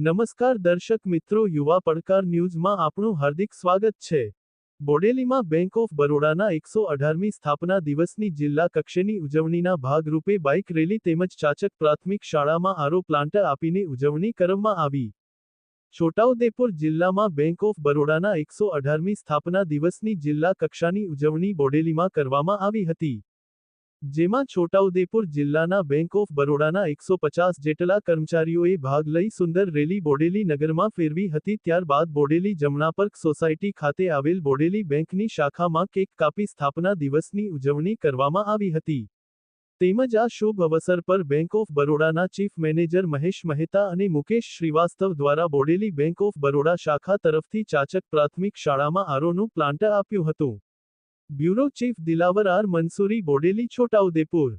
નમસ્કાર દર્શક મિત્રો, યુવા પડકાર ન્યૂઝમાં આપનું હાર્દિક સ્વાગત છે. બોડેલીમાં બેંક ઓફ બરોડાના એકસો અઢારમી સ્થાપના દિવસની જિલ્લા કક્ષાની ઉજવણીના ભાગરૂપે બાઇક રેલી તેમજ ચાચક પ્રાથમિક શાળામાં આરો પ્લાન્ટ આપીને ઉજવણી કરવામાં આવી. છોટાઉદેપુર જિલ્લામાં બેંક ઓફ બરોડાના એકસો અઢારમી સ્થાપના દિવસની જિલ્લા કક્ષાની ઉજવણી બોડેલીમાં કરવામાં આવી હતી. જેમાં છોટાઉદેપુર જિલ્લાના બેંક ઓફ બરોડાના એકસો પચાસ જેટલા કર્મચારીઓએ ભાગ લઈ સુંદર રેલી બોડેલી નગરમાં ફેરવી હતી. ત્યારબાદ બોડેલી જમનાપર્ક સોસાયટી ખાતે આવેલ બોડેલી બેંકની શાખામાં કેક કાપી સ્થાપના દિવસની ઉજવણી કરવામાં આવી હતી. તેમજ આ શુભ અવસર પર બેંક ઓફ બરોડાના ચીફ મેનેજર મહેશ મહેતા અને મુકેશ શ્રીવાસ્તવ દ્વારા બોડેલી બેંક ઓફ બરોડા શાખા તરફથી ચાચક પ્રાથમિક શાળામાં આરોનું પ્લાન્ટ આપ્યું હતું. Bureau chief Dilawar R Mansuri Bodeli Chhota Udepur.